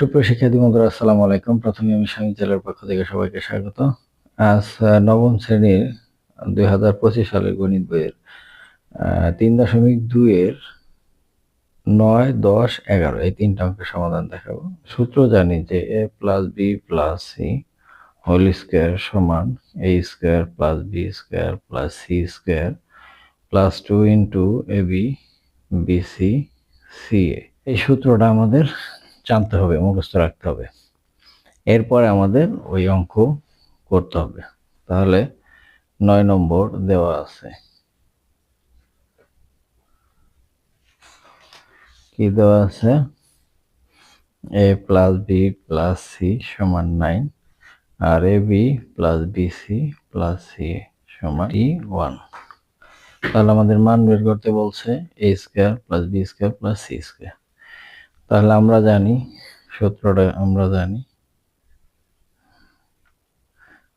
সুপ্রিয় শিক্ষার্থী বন্ধুরা, আসসালামু আলাইকুম। প্রথমে আমি স্বামী জেলার পক্ষ থেকে সবাইকে স্বাগত। আজ নবম শ্রেণির দুই হাজার পঁচিশ সালের গণিত বইয়ের তিন দশমিক দুইয়ের নয়, দশ, এগারো এই তিনটা অঙ্কের সমাধান দেখাবো। সূত্র জানি যে A plus B plus C whole square সমান A square plus B square plus C square plus two into A B B C C A. এই সূত্রটা আমাদের জানতে হবে, মুখস্থ রাখতে হবে। এরপরে আমাদের ওই অঙ্ক করতে হবে। তাহলে নয় নম্বর দেওয়া আছে। কি দেওয়া আছে? A plus B plus C সমান nine R A B plus B C plus C সমান ই ওয়ান তাহলে আমাদের মান বের করতে বলছে A square plus B square plus C square তাহলে আমরা জানি, সূত্রটা আমরা জানি।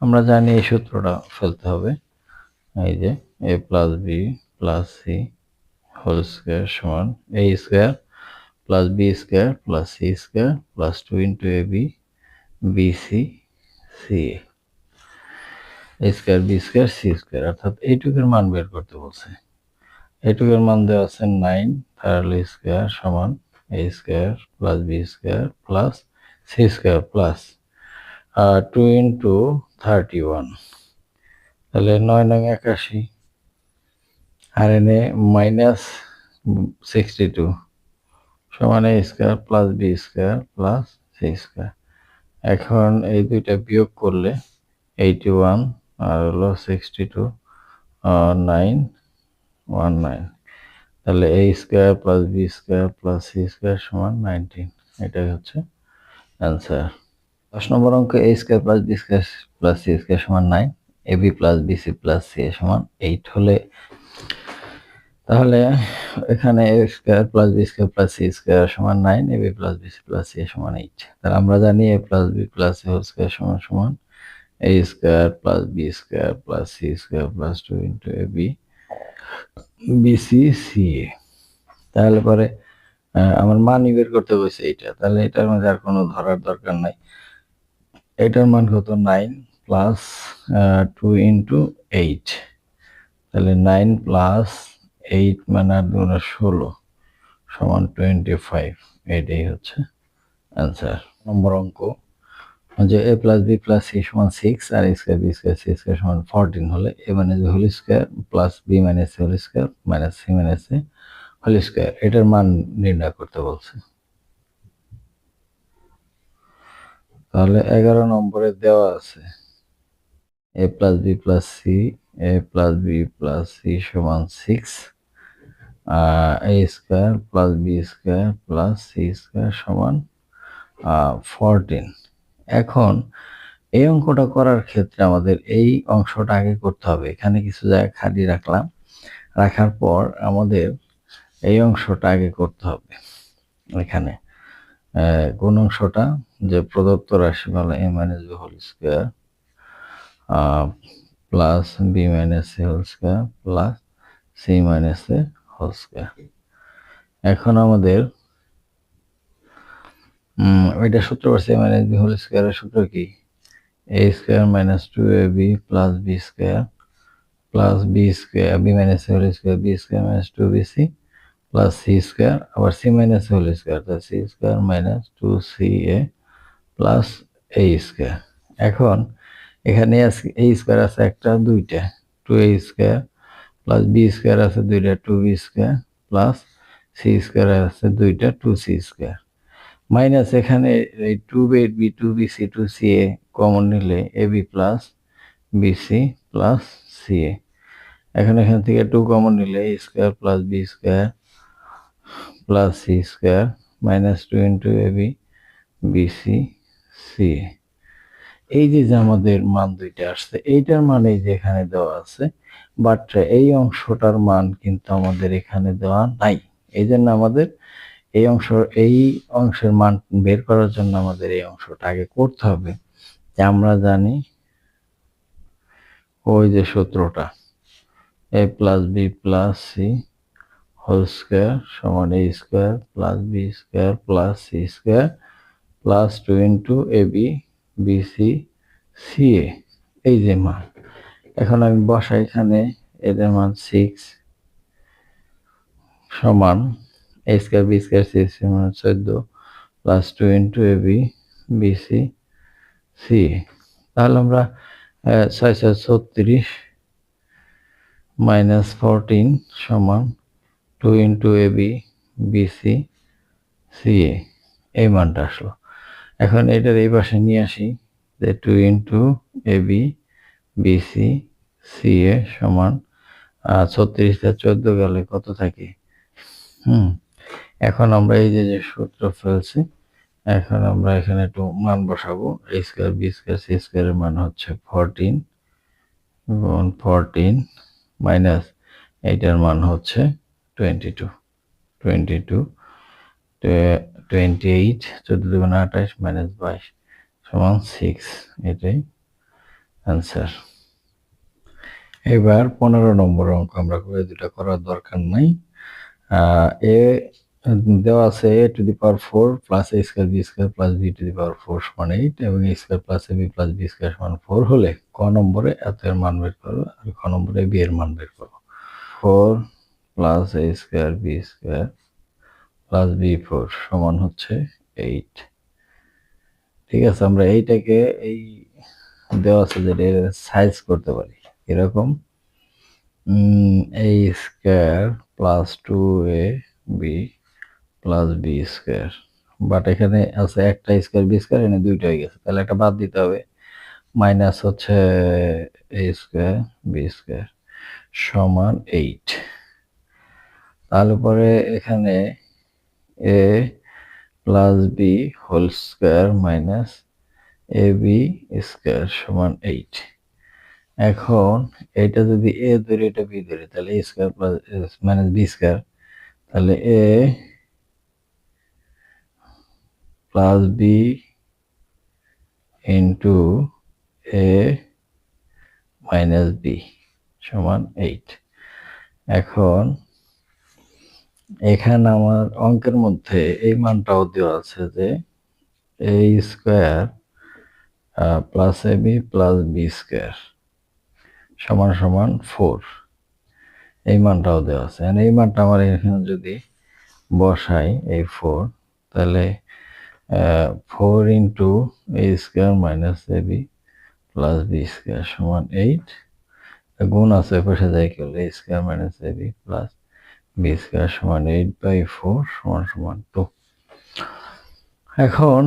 আমরা জানি এই সূত্রটা ফেলতে হবে। এই যে A plus B plus C whole square সমান A square plus B square plus C square plus two into A B B C C A square B square C square অর্থাৎ এইটুকুর মান বের করতে বলছে। এইটুকুর মান দেওয়া আছে নাইন তাহলে স্কোয়ার সমান A square plus B square plus C square plus two into thirty one তাহলে নয় নয় একাশি। আর এনে মাইনাস সিক্সটি টু সমান A square plus B square plus C square এখন এই দুইটা বিয়োগ করলে এইটি ওয়ান আর হলো sixty two nine one nine তাহলে A square plus B square plus C square সমান নাইনটিন এটাই হচ্ছে অ্যান্সার দশ নম্বর অঙ্ক A square plus B square plus C square সমান nine A B plus B C plus C A সমান eight হলে তাহলে এখানে A square plus B square plus C square সমান nine A B plus B C plus C A সমান eight তাহলে আমরা জানি A plus B plus C whole square সমান সমান A square plus B square plus C square plus two into A B B C C A তাহলে পরে আমার মান বের করতে বলছে এটা তাহলে এটার মধ্যে আর কোনো ধরার দরকার নাই। এটার মান কত? Nine plus two into eight. তাহলে নাইন প্লাস এইট মানে আর দুগুণে ষোলো সমান টোয়েন্টি ফাইভ। এটাই হচ্ছে অ্যান্সার, নম্বর অঙ্ক। যে A plus B plus C সমান সিক্স আর square B square C square সমান ফোরটিন হলে A minus B whole square plus B minus C whole square minus C minus A whole square এটার মান নির্ণয় করতে বলছে। তাহলে এগারো নম্বরে দেওয়া আছে। A plus B plus C A plus B plus C সমান six A square plus B square plus C square সমান ফোরটিন এখন এই অঙ্কটা করার ক্ষেত্রে আমাদের এই অংশটা আগে করতে হবে। এখানে কিছু জায়গা খালি রাখলাম। রাখার পর আমাদের এই অংশটা আগে করতে হবে। এখানে কোন অংশটা যে প্রদত্ত রাশি রাশিমালা A minus B whole square plus B minus C whole square plus C minus A whole square এখন আমাদের ওইটা সূত্র পাচ্ছি মাইনাস বি হোল স্কোয়ারের সূত্র কি? A square minus two A B plus B square plus B square B minus whole square B square minus two B C plus C square আবার C minus whole square তাহলে C square minus two C A plus A square এখন এখানে এ square আছে একটা, দুইটা two A square plus B square আছে দুইটা two B square plus C square আছে দুইটা টু সি স্কোয়ার মাইনাস এখানে এই two B B two B C two C A common নিলে A B plus B C plus C A এখন এখান থেকে টু কমন নিলে A square plus B square plus C square minus two into A B B C C A যে যে আমাদের মান দুইটা আসছে, এইটার মান এই যে এখানে দেওয়া আছে বাট এই অংশটার মান কিন্তু আমাদের এখানে দেওয়া নাই। এই জন্য আমাদের এই অংশ, এই অংশের মান বের করার জন্য আমাদের এই অংশটা আগে করতে হবে। যে আমরা জানি ওই যে সূত্রটা A plus B plus C whole square সমান A square plus B square plus C square plus two into A B B C C A এই যে মান। এখন আমি বসাই এখানে, এদের মান সিক্স সমান A square B square C C মানে চোদ্দ plus two into A B B C তাহলে আমরা ছয় ছয় ছত্রিশ মাইনাস ফোরটিন সমান two into A B B C A এই মানটা আসলো। এখন এটার এই পাশে নিয়ে আসি যে two into A B B C C A সমান ছত্রিশটা চোদ্দ গেলে কত থাকে? হুম এখন আমরা এই যে যে সূত্র ফেলছি, এখন আমরা এখানে একটু মান বসাবো। A square B square C স্কোয়ারের মান হচ্ছে ফোরটিন গুণ ফোরটিন মাইনাস এইটার মান হচ্ছে twenty two twenty two twenty eight চোদ্দ দুগুণ আঠাশ মাইনাস বাইশ সমান সিক্স এটাই অ্যান্সার এবার পনেরো নম্বর অঙ্ক, আমরা করে দুটা করার দরকার নাই। এ দেওয়া আছে A to the power four plus A square B square plus B to the power four সমান এইট এবং A square plus A B plus B square সমান ফোর হলে ক নম্বরে এত এর মান বের করব আর ক নম্বরে বি এর মান বের করব four plus A square B square plus B four সমান হচ্ছে এইট ঠিক আছে, আমরা এইটাকে এই দেওয়া আছে যেটা সাইজ করতে পারি। এরকম। A square plus two A B plus B square but এখানে আছে একটা স্কোয়ার বি স্কোয়ার এখানে দুইটা হয়ে গেছে। তাহলে একটা বাদ দিতে হবে। মাইনাস হচ্ছে এ স্কোয়ার বি স্কোয়ার সমান এইট তাহলে পরে এখানে a plus b whole square minus a b square সমান এইট এখন এটা যদি এ ধরি, এটা বি ধরে, তাহলে a square plus minus b square তাহলে a plus b into a minus b সমান এইট এখন এখানে আমার অঙ্কের মধ্যে এই মানটাও দেওয়া আছে যে a square plus a b plus b square সমান সমান ফোর এই মানটাও দেওয়া আছে। এই মানটা আমার এখানে যদি বসাই এই ফোর তাহলে four into a square minus a b plus b square সমান এইট গুণ আছে পাশে যাই কি হলো? A square minus a b plus b square সমান এইট বাই ফোর সমান সমান টু এখন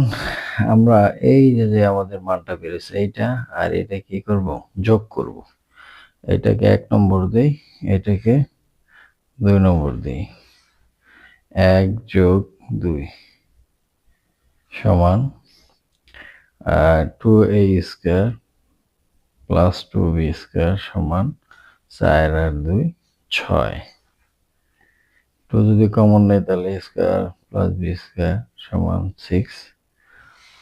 আমরা এই যে আমাদের মানটা বেরোছে এইটা, আর এটা কি করব? যোগ করব। এটাকে এক নম্বর দিই, এটাকে দুই নম্বর দিই। এক যোগ দুই। সমান two a square plus two b square সমান চার আর দুই ছয়। টু যদি কমন নেই তাহলে স্কোয়ার প্লাস বি স্কোয়ার সমান সিক্স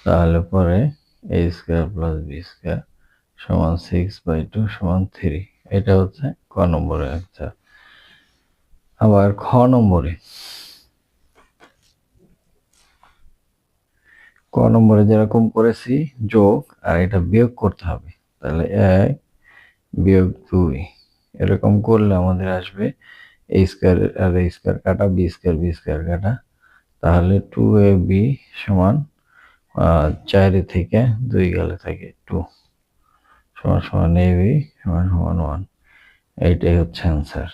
তাহলে পরে a square plus b square সমান সিক্স বাই টু সমান থ্রি এটা হচ্ছে ক নম্বরে আচ্ছা আবার খ নম্বরে ক নম্বরে যেরকম করেছি, যোগ আর এটা বিয়োগ করতে হবে। তাহলে এক বিয়োগ দুই। এরকম করলে আমাদের আসবে এ স্কোয়ার আর এ স্কোয়ার কাটা বি স্কোয়ার বি স্কোয়ার কাটা। তাহলে টু এ বি সমান চারে থেকে দুই গেলে থাকে টু সমান সমান এ বি সমান সমান ওয়ান এইটাই হচ্ছে অ্যান্সার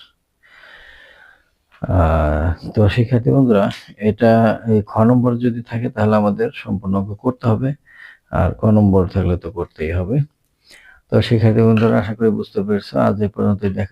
তো শিক্ষার্থী বন্ধুরা, এটা এই খ নম্বর যদি থাকে, তাহলে আমাদের সম্পূর্ণ করতে হবে। আর ক নম্বর থাকলে তো করতেই হবে। তো শিক্ষার্থী বন্ধুরা, আশা করি বুঝতে পেরেছ। আজ এ পর্যন্ত দেখা